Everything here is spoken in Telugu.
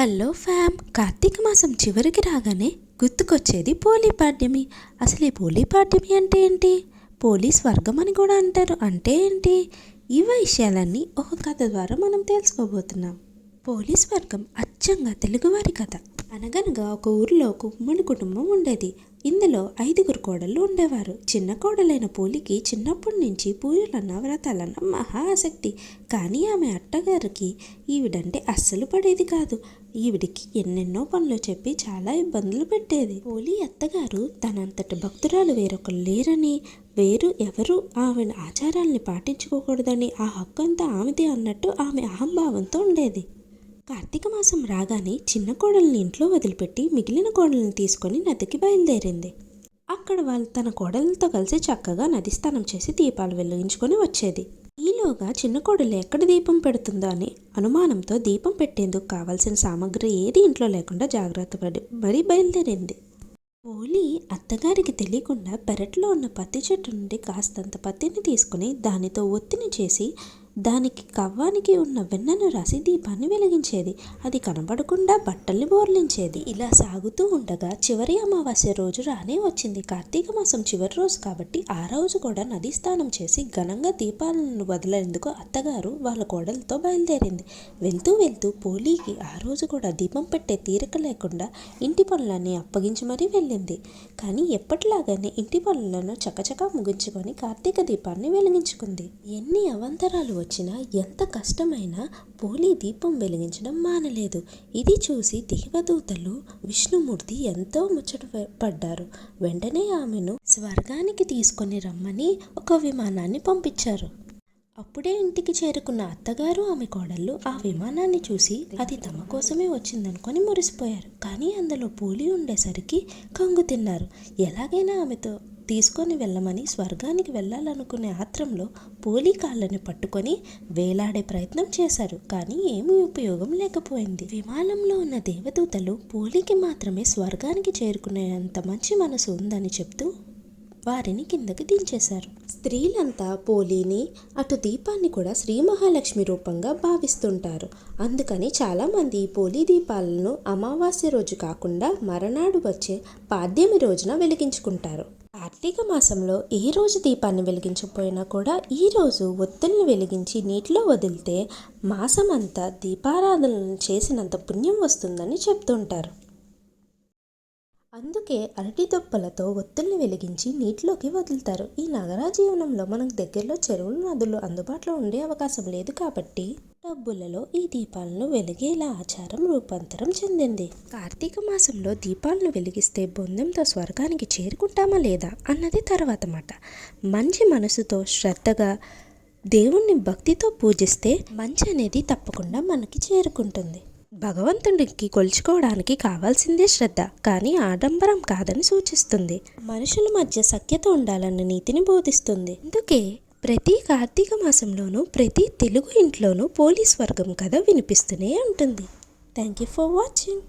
హలో ఫ్యామ్ కార్తీక మాసం చివరికి రాగానే గుర్తుకొచ్చేది పోలీ పాడ్యమి. అసలు ఈ పోలీ పాడ్యమి అంటే ఏంటి? పోలీ స్వర్గం అని కూడా అంటారు. అంటే ఏంటి? ఈ విషయాలన్నీ ఒక కథ ద్వారా మనం తెలుసుకోబోతున్నాం. పోలీస్ వర్గం అచ్చంగా తెలుగువారి కథ. అనగనగా ఒక ఊరిలో ఒక ఉమ్మడి కుటుంబం ఉండేది. ఇందులో ఐదుగురు కోడళ్ళు ఉండేవారు. చిన్న కోడలైన పూలికి చిన్నప్పటి నుంచి పూజలన్న వ్రతాలన్న మహా ఆసక్తి. కానీ ఆమె అట్టగారికి ఈవిడంటే అస్సలు పడేది కాదు. ఈవిడికి ఎన్నెన్నో పనులు చెప్పి చాలా ఇబ్బందులు పెట్టేది. పోలి అత్తగారు తనంతటి భక్తురాలు వేరొకరు లేరని వేరు ఎవరు ఆమె ఆచారాల్ని పాటించుకోకూడదని ఆ హక్కు అంతా ఆమెదే అన్నట్టు ఆమె అహంభావంతో ఉండేది. కార్తీక మాసం రాగానే చిన్న కోడల్ని ఇంట్లో వదిలిపెట్టి మిగిలిన కోడల్ని తీసుకొని నదికి బయలుదేరింది. అక్కడ వాళ్ళు తన కోడలతో కలిసి చక్కగా నది స్నానం చేసి దీపాలు వెలిగించుకొని వచ్చేది. ఈలోగా చిన్న కోడలు ఎక్కడ దీపం పెడుతుందో అని అనుమానంతో దీపం పెట్టేందుకు కావాల్సిన సామాగ్రి ఏది ఇంట్లో లేకుండా జాగ్రత్త పడి మరీ బయలుదేరింది. ఓలి అత్తగారికి తెలియకుండా పెరట్లో ఉన్న పత్తి చెట్టు నుండి కాస్తంత పత్తిని తీసుకుని దానితో ఒత్తిని చేసి దానికి కవ్వానికి ఉన్న వెన్నను రాసి దీపాన్ని వెలిగించేది. అది కనబడకుండా బట్టల్ని బోర్లించేది. ఇలా సాగుతూ ఉండగా చివరి అమావాస్య రోజు రానే వచ్చింది. కార్తీక మాసం చివరి రోజు కాబట్టి ఆ రోజు కూడా నదీ స్నానం చేసి ఘనంగా దీపాలను వదిలేందుకు అత్తగారు వాళ్ళ కోడలతో బయలుదేరింది. వెళ్తూ వెళ్తూ పోలీకి ఆ రోజు కూడా దీపం పెట్టే తీరిక లేకుండా ఇంటి పనులన్నీ అప్పగించి మరీ వెళ్ళింది. కానీ ఎప్పటిలాగానే ఇంటి పనులను చకచకా ముగించుకొని కార్తీక దీపాన్ని వెలిగించుకుంది. ఎన్ని అవంతరాలు వచ్చినా ఎంత కష్టమైనా పోలీ దీపం వెలిగించడం మానలేదు. ఇది చూసి దేవదూతలు విష్ణుమూర్తి ఎంతో ముచ్చట పడ్డారు. వెంటనే ఆమెను స్వర్గానికి తీసుకొని రమ్మని ఒక విమానాన్ని పంపించారు. అప్పుడే ఇంటికి చేరుకున్న అత్తగారు ఆమె కోడళ్ళు ఆ విమానాన్ని చూసి అది తమ కోసమే వచ్చిందనుకొని మురిసిపోయారు. కానీ అందులో పూలి ఉండేసరికి కంగు తిన్నారు. ఎలాగైనా ఆమెతో తీసుకొని వెళ్ళమని స్వర్గానికి వెళ్ళాలనుకునే ఆత్రంలో పోలీ కాళ్ళని పట్టుకొని వేలాడే ప్రయత్నం చేశారు. కానీ ఏమీ ఉపయోగం లేకపోయింది. విమానంలో ఉన్న దేవదూతలు పోలీకి మాత్రమే స్వర్గానికి చేరుకునేంత మంచి మనసు ఉందని చెప్తూ వారిని కిందకి దించేశారు. స్త్రీలంతా పోలీని అటు దీపాన్ని కూడా శ్రీ మహాలక్ష్మి రూపంగా భావిస్తుంటారు. అందుకని చాలామంది ఈ పోలీ దీపాలను అమావాస్య రోజు కాకుండా మరనాడు వచ్చే పాడ్యమి రోజున వెలిగించుకుంటారు. కార్తీక మాసంలో ఏ రోజు దీపాన్ని వెలిగించకపోయినా కూడా ఈ రోజు ఒత్తుల్ని వెలిగించి నీటిలో వదిలితే మాసమంతా దీపారాధనలు చేసినంత పుణ్యం వస్తుందని చెప్తుంటారు. అందుకే అరటి దొప్పలతో ఒత్తుల్ని వెలిగించి నీటిలోకి వదులుతారు. ఈ నగర జీవనంలో మనకు దగ్గరలో చెరువులు నదులు అందుబాటులో ఉండే అవకాశం లేదు కాబట్టి డబ్బులలో ఈ దీపాలను వెలిగేలా ఆచారం రూపాంతరం చెందింది. కార్తీక మాసంలో దీపాలను వెలిగిస్తే బొందెంతో స్వర్గానికి చేరుకుంటామా లేదా అన్నది తర్వాత మాట. మంచి మనసుతో శ్రద్ధగా దేవుణ్ణి భక్తితో పూజిస్తే మంచి అనేది తప్పకుండా మనకి చేరుకుంటుంది. భగవంతుడికి కొలుచుకోవడానికి కావాల్సిందే శ్రద్ధ కానీ ఆడంబరం కాదని సూచిస్తుంది. మనుషుల మధ్య సఖ్యత ఉండాలన్న నీతిని బోధిస్తుంది. అందుకే ప్రతి కార్తీక మాసంలోనూ ప్రతి తెలుగు ఇంట్లోనూ పోలీస్ వర్గం కథ వినిపిస్తూనే ఉంటుంది. Thank you for watching